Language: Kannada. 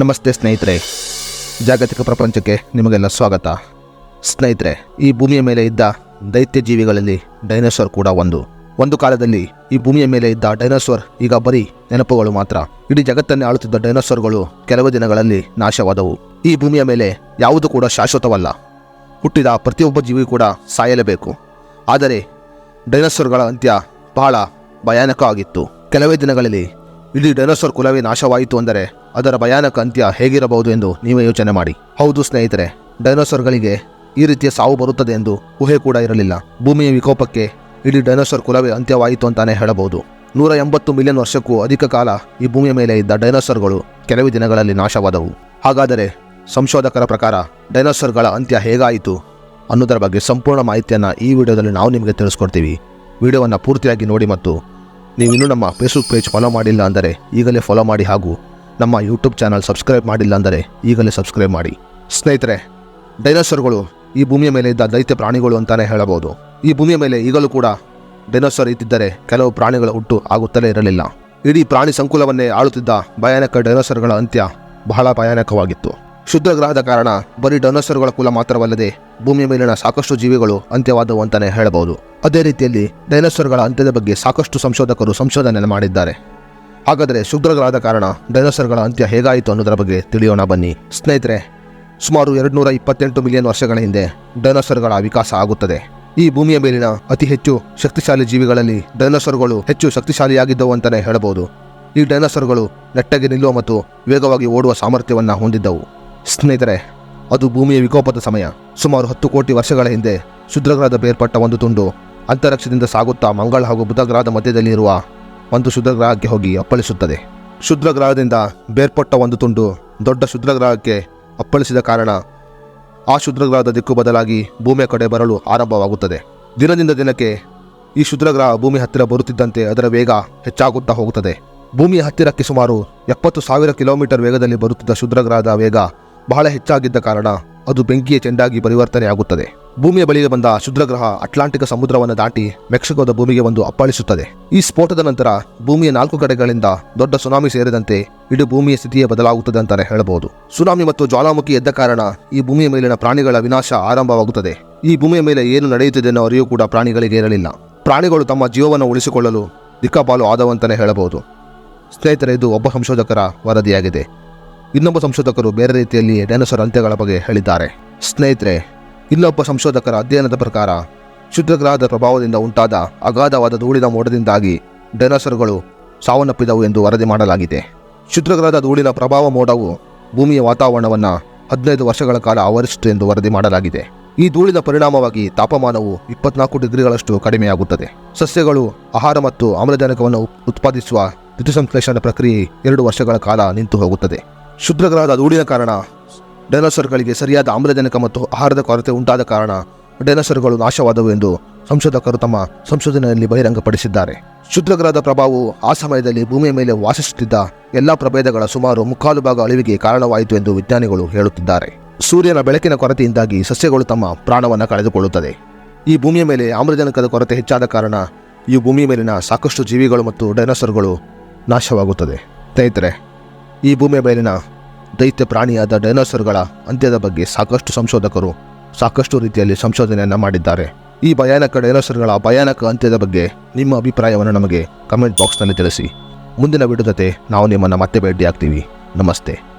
ನಮಸ್ತೆ ಸ್ನೇಹಿತರೆ. ಜಾಗತಿಕ ಪ್ರಪಂಚಕ್ಕೆ ನಿಮಗೆಲ್ಲ ಸ್ವಾಗತ. ಸ್ನೇಹಿತರೆ, ಈ ಭೂಮಿಯ ಮೇಲೆ ಇದ್ದ ದೈತ್ಯ ಜೀವಿಗಳಲ್ಲಿ ಡೈನೋಸಾರ್ ಕೂಡ ಒಂದು. ಒಂದು ಕಾಲದಲ್ಲಿ ಈ ಭೂಮಿಯ ಮೇಲೆ ಇದ್ದ ಡೈನೋಸಾರ್ ಈಗ ಬರೀ ನೆನಪುಗಳು ಮಾತ್ರ. ಇಡೀ ಜಗತ್ತನ್ನೇ ಆಳುತ್ತಿದ್ದ ಡೈನೋಸಾರ್ಗಳು ಕೆಲವು ದಿನಗಳಲ್ಲಿ ನಾಶವಾದವು. ಈ ಭೂಮಿಯ ಮೇಲೆ ಯಾವುದು ಕೂಡ ಶಾಶ್ವತವಲ್ಲ. ಹುಟ್ಟಿದ ಪ್ರತಿಯೊಬ್ಬ ಜೀವಿ ಕೂಡ ಸಾಯಲೇಬೇಕು. ಆದರೆ ಡೈನೋಸಾರ್ಗಳ ಅಂತ್ಯ ಬಹಳ ಭಯಾನಕ ಆಗಿತ್ತು. ಕೆಲವೇ ದಿನಗಳಲ್ಲಿ ಇಡೀ ಡೈನೋಸಾರ್ ಕುಲವೇ ನಾಶವಾಯಿತು ಅಂದರೆ ಅದರ ಭಯಾನಕ ಅಂತ್ಯ ಹೇಗಿರಬಹುದು ಎಂದು ನೀವೇ ಯೋಚನೆ ಮಾಡಿ. ಹೌದು ಸ್ನೇಹಿತರೆ, ಡೈನೋಸಾರ್ಗಳಿಗೆ ಈ ರೀತಿಯ ಸಾವು ಬರುತ್ತದೆ ಎಂದು ಊಹೆ ಕೂಡ ಇರಲಿಲ್ಲ. ಭೂಮಿಯ ವಿಕೋಪಕ್ಕೆ ಇಡೀ ಡೈನೋಸಾರ್ ಕುಲವೇ ಅಂತ್ಯವಾಯಿತು ಅಂತಾನೆ ಹೇಳಬಹುದು. ನೂರ ಎಂಬತ್ತು ಮಿಲಿಯನ್ ವರ್ಷಕ್ಕೂ ಅಧಿಕ ಕಾಲ ಈ ಭೂಮಿಯ ಮೇಲೆ ಇದ್ದ ಡೈನೋಸಾರ್ಗಳು ಕೆಲವೇ ದಿನಗಳಲ್ಲಿ ನಾಶವಾದವು. ಹಾಗಾದರೆ ಸಂಶೋಧಕರ ಪ್ರಕಾರ ಡೈನೋಸಾರ್ಗಳ ಅಂತ್ಯ ಹೇಗಾಯಿತು ಅನ್ನೋದರ ಬಗ್ಗೆ ಸಂಪೂರ್ಣ ಮಾಹಿತಿಯನ್ನು ಈ ವಿಡಿಯೋದಲ್ಲಿ ನಾವು ನಿಮಗೆ ತಿಳಿಸ್ಕೊಡ್ತೀವಿ. ವಿಡಿಯೋವನ್ನು ಪೂರ್ತಿಯಾಗಿ ನೋಡಿ ಮತ್ತು ನೀವು ಇನ್ನೂ ನಮ್ಮ ಫೇಸ್ಬುಕ್ ಪೇಜ್ ಫಾಲೋ ಮಾಡಿಲ್ಲ ಅಂದರೆ ಈಗಲೇ ಫಾಲೋ ಮಾಡಿ ಹಾಗೂ ನಮ್ಮ ಯೂಟ್ಯೂಬ್ ಚಾನಲ್ ಸಬ್ಸ್ಕ್ರೈಬ್ ಮಾಡಿಲ್ಲ ಅಂದರೆ ಈಗಲೇ ಸಬ್ಸ್ಕ್ರೈಬ್ ಮಾಡಿ. ಸ್ನೇಹಿತರೆ ಡೈನೋಸರ್ಗಳು ಈ ಭೂಮಿಯ ಮೇಲೆ ಇದ್ದ ದೈತ್ಯ ಪ್ರಾಣಿಗಳು ಅಂತಲೇ ಹೇಳಬಹುದು. ಈ ಭೂಮಿಯ ಮೇಲೆ ಈಗಲೂ ಕೂಡ ಡೈನೋಸರ್ ಇದ್ದಿದ್ದರೆ ಕೆಲವು ಪ್ರಾಣಿಗಳ ಹುಟ್ಟು ಆಗುತ್ತಲೇ ಇರಲಿಲ್ಲ. ಇಡೀ ಪ್ರಾಣಿ ಸಂಕುಲವನ್ನೇ ಆಳುತ್ತಿದ್ದ ಭಯಾನಕ ಡೈನೋಸರ್ಗಳ ಅಂತ್ಯ ಬಹಳ ಭಯಾನಕವಾಗಿತ್ತು. ಶುದ್ಧ ಗ್ರಹದ ಕಾರಣ ಬರೀ ಡೈನೋಸರ್ಗಳ ಕುಲ ಮಾತ್ರವಲ್ಲದೆ ಭೂಮಿಯ ಮೇಲಿನ ಸಾಕಷ್ಟು ಜೀವಿಗಳು ಅಂತ್ಯವಾದವು ಅಂತಲೇ ಹೇಳಬಹುದು. ಅದೇ ರೀತಿಯಲ್ಲಿ ಡೈನೋಸರ್ಗಳ ಅಂತ್ಯದ ಬಗ್ಗೆ ಸಾಕಷ್ಟು ಸಂಶೋಧಕರು ಸಂಶೋಧನೆ ಮಾಡಿದ್ದಾರೆ. ಹಾಗಾದರೆ ಶುದ್ರಗಳಾದ ಕಾರಣ ಡೈನೋಸರ್ಗಳ ಅಂತ್ಯ ಹೇಗಾಯಿತು ಅನ್ನೋದರ ಬಗ್ಗೆ ತಿಳಿಯೋಣ ಬನ್ನಿ. ಸ್ನೇಹಿತರೆ, ಸುಮಾರು ಎರಡುನೂರ ಇಪ್ಪತ್ತೆಂಟು ಮಿಲಿಯನ್ ವರ್ಷಗಳ ಹಿಂದೆ ಡೈನೋಸರ್ಗಳ ವಿಕಾಸ ಆಗುತ್ತದೆ. ಈ ಭೂಮಿಯ ಮೇಲಿನ ಅತಿ ಹೆಚ್ಚು ಶಕ್ತಿಶಾಲಿ ಜೀವಿಗಳಲ್ಲಿ ಡೈನೋಸರ್ಗಳು ಹೆಚ್ಚು ಶಕ್ತಿಶಾಲಿಯಾಗಿದ್ದವು ಅಂತಲೇ ಹೇಳಬಹುದು. ಈ ಡೈನೋಸರ್ಗಳು ನೆಟ್ಟಗೆ ನಿಲ್ಲುವ ಮತ್ತು ವೇಗವಾಗಿ ಓಡುವ ಸಾಮರ್ಥ್ಯವನ್ನು ಹೊಂದಿದ್ದವು. ಸ್ನೇಹಿತರೆ, ಅದು ಭೂಮಿಯ ವಿಕೋಪದ ಸಮಯ. ಸುಮಾರು ಹತ್ತು ಕೋಟಿ ವರ್ಷಗಳ ಹಿಂದೆ ಶುದ್ರಗ್ರಹದ ಬೇರ್ಪಟ್ಟ ಒಂದು ತುಂಡು ಅಂತರಿಕ್ಷದಿಂದ ಸಾಗುತ್ತಾ ಮಂಗಳ ಹಾಗೂ ಬುಧಗ್ರಹದ ಮಧ್ಯದಲ್ಲಿರುವ ಒಂದು ಶುದ್ರಗ್ರಹಕ್ಕೆ ಹೋಗಿ ಅಪ್ಪಳಿಸುತ್ತದೆ. ಶುದ್ರಗ್ರಹದಿಂದ ಬೇರ್ಪಟ್ಟ ಒಂದು ತುಂಡು ದೊಡ್ಡ ಶುದ್ರಗ್ರಹಕ್ಕೆ ಅಪ್ಪಳಿಸಿದ ಕಾರಣ ಆ ಶುದ್ರಗ್ರಹದ ದಿಕ್ಕು ಬದಲಾಗಿ ಭೂಮಿಯ ಕಡೆ ಬರಲು ಆರಂಭವಾಗುತ್ತದೆ. ದಿನದಿಂದ ದಿನಕ್ಕೆ ಈ ಶುದ್ರಗ್ರಹ ಭೂಮಿ ಹತ್ತಿರ ಬರುತ್ತಿದ್ದಂತೆ ಅದರ ವೇಗ ಹೆಚ್ಚಾಗುತ್ತಾ ಹೋಗುತ್ತದೆ. ಭೂಮಿಯ ಹತ್ತಿರಕ್ಕೆ ಸುಮಾರು ಎಪ್ಪತ್ತು ಸಾವಿರ ಕಿಲೋಮೀಟರ್ ವೇಗದಲ್ಲಿ ಬರುತ್ತಿದ್ದ ಶುದ್ರಗ್ರಹದ ವೇಗ ಬಹಳ ಹೆಚ್ಚಾಗಿದ್ದ ಕಾರಣ ಅದು ಬೆಂಕಿಯ ಚೆಂಡಾಗಿ ಪರಿವರ್ತನೆಯಾಗುತ್ತದೆ ಭೂಮಿಯ ಬಳಿಗೆ ಬಂದ ಶುದ್ರಗ್ರಹ ಅಟ್ಲಾಂಟಿಕ್ ಸಮುದ್ರವನ್ನು ದಾಟಿ ಮೆಕ್ಸಿಕೋದ ಭೂಮಿಗೆ ಒಂದು ಅಪ್ಪಳಿಸುತ್ತದೆ. ಈ ಸ್ಫೋಟದ ನಂತರ ಭೂಮಿಯ ನಾಲ್ಕು ಕಡೆಗಳಿಂದ ದೊಡ್ಡ ಸುನಾಮಿ ಸೇರಿದಂತೆ ಇಡೀ ಭೂಮಿಯ ಸ್ಥಿತಿಯೇ ಬದಲಾಗುತ್ತದೆ ಅಂತಲೇ ಹೇಳಬಹುದು. ಸುನಾಮಿ ಮತ್ತು ಜ್ವಾಲಾಮುಖಿ ಎದ್ದ ಕಾರಣ ಈ ಭೂಮಿಯ ಮೇಲಿನ ಪ್ರಾಣಿಗಳ ವಿನಾಶ ಆರಂಭವಾಗುತ್ತದೆ. ಈ ಭೂಮಿಯ ಮೇಲೆ ಏನು ನಡೆಯುತ್ತಿದೆ ಅನ್ನೋ ಅರಿವು ಕೂಡ ಪ್ರಾಣಿಗಳಿಗೆ ಇರಲಿಲ್ಲ. ಪ್ರಾಣಿಗಳು ತಮ್ಮ ಜೀವವನ್ನು ಉಳಿಸಿಕೊಳ್ಳಲು ದಿಕ್ಕಪಾಲು ಆದವಂತಾನೆ ಹೇಳಬಹುದು. ಸ್ನೇಹಿತರೆ, ಇದು ಒಬ್ಬ ಸಂಶೋಧಕರ ವರದಿಯಾಗಿದೆ. ಇನ್ನೊಬ್ಬ ಸಂಶೋಧಕರು ಬೇರೆ ರೀತಿಯಲ್ಲಿ ಡೈನೋಸರ್ ಅಂತ್ಯಗಳ ಬಗ್ಗೆ ಹೇಳಿದ್ದಾರೆ. ಸ್ನೇಹಿತರೆ, ಇನ್ನೊಬ್ಬ ಸಂಶೋಧಕರ ಅಧ್ಯಯನದ ಪ್ರಕಾರ ಕ್ಷುದ್ರಗ್ರಹದ ಪ್ರಭಾವದಿಂದ ಉಂಟಾದ ಅಗಾಧವಾದ ಧೂಳಿನ ಮೋಡದಿಂದಾಗಿ ಡೈನೋಸರ್ಗಳು ಸಾವನ್ನಪ್ಪಿದವು ಎಂದು ವರದಿ ಮಾಡಲಾಗಿದೆ. ಕ್ಷುದ್ರಗ್ರಹದ ಧೂಳಿನ ಪ್ರಭಾವ ಮೋಡವು ಭೂಮಿಯ ವಾತಾವರಣವನ್ನು ಹದಿನೈದು ವರ್ಷಗಳ ಕಾಲ ಆವರಿಸಿತು ಎಂದು ವರದಿ ಮಾಡಲಾಗಿದೆ. ಈ ಧೂಳಿನ ಪರಿಣಾಮವಾಗಿ ತಾಪಮಾನವು ಇಪ್ಪತ್ನಾಲ್ಕು ಡಿಗ್ರಿಗಳಷ್ಟು ಕಡಿಮೆಯಾಗುತ್ತದೆ. ಸಸ್ಯಗಳು, ಆಹಾರ ಮತ್ತು ಆಮ್ಲಜನಕವನ್ನು ಉತ್- ಉತ್ಪಾದಿಸುವ ಋತುಸಂಶ್ಲೇಷಣ ಪ್ರಕ್ರಿಯೆ ಎರಡು ವರ್ಷಗಳ ಕಾಲ ನಿಂತು ಹೋಗುತ್ತದೆ. ಶುದ್ಧಗ್ರಹದ ಧೂಳಿನ ಕಾರಣ. ಡೈನೋಸರ್ಗಳಿಗೆ ಸರಿಯಾದ ಆಮ್ಲಜನಕ ಮತ್ತು ಆಹಾರದ ಕೊರತೆ ಉಂಟಾದ ಕಾರಣ ಡೈನೋಸರ್ಗಳು ನಾಶವಾದವು ಎಂದು ಸಂಶೋಧಕರು ತಮ್ಮ ಸಂಶೋಧನೆಯಲ್ಲಿ ಬಹಿರಂಗಪಡಿಸಿದ್ದಾರೆ. ಶುದ್ರಗ್ರಹದ ಪ್ರಭಾವವು ಆ ಸಮಯದಲ್ಲಿ ಭೂಮಿಯ ಮೇಲೆ ವಾಸಿಸುತ್ತಿದ್ದ ಎಲ್ಲ ಪ್ರಭೇದಗಳ ಸುಮಾರು ಮುಕ್ಕಾಲು ಭಾಗ ಅಳಿವಿಗೆ ಕಾರಣವಾಯಿತು ಎಂದು ವಿಜ್ಞಾನಿಗಳು ಹೇಳುತ್ತಿದ್ದಾರೆ. ಸೂರ್ಯನ ಬೆಳಕಿನ ಕೊರತೆಯಿಂದಾಗಿ ಸಸ್ಯಗಳು ತಮ್ಮ ಪ್ರಾಣವನ್ನು ಕಳೆದುಕೊಳ್ಳುತ್ತದೆ ಈ ಭೂಮಿಯ ಮೇಲೆ ಆಮ್ಲಜನಕದ ಕೊರತೆ ಹೆಚ್ಚಾದ ಕಾರಣ ಈ ಭೂಮಿಯ ಮೇಲಿನ ಸಾಕಷ್ಟು ಜೀವಿಗಳು ಮತ್ತು ಡೈನೋಸರ್ಗಳು ನಾಶವಾಗುತ್ತದೆ ಸ್ನೇಹಿತರೆ, ಈ ಭೂಮಿಯ ಮೇಲಿನ ದೈತ್ಯ ಪ್ರಾಣಿಯಾದ ಡೈನೋಸರ್ಗಳ ಅಂತ್ಯದ ಬಗ್ಗೆ ಸಾಕಷ್ಟು ಸಂಶೋಧಕರು ಸಾಕಷ್ಟು ರೀತಿಯಲ್ಲಿ ಸಂಶೋಧನೆಯನ್ನು ಮಾಡಿದ್ದಾರೆ. ಈ ಭಯಾನಕ ಡೈನೋಸರ್ಗಳ ಭಯಾನಕ ಅಂತ್ಯದ ಬಗ್ಗೆ ನಿಮ್ಮ ಅಭಿಪ್ರಾಯವನ್ನು ನಮಗೆ ಕಮೆಂಟ್ ಬಾಕ್ಸ್ನಲ್ಲಿ ತಿಳಿಸಿ. ಮುಂದಿನ ವಿಡಿಯೋ ನಾವು ನಿಮ್ಮನ್ನು ಮತ್ತೆ ಭೇಟಿಯಾಗ್ತೀವಿ. ನಮಸ್ತೆ.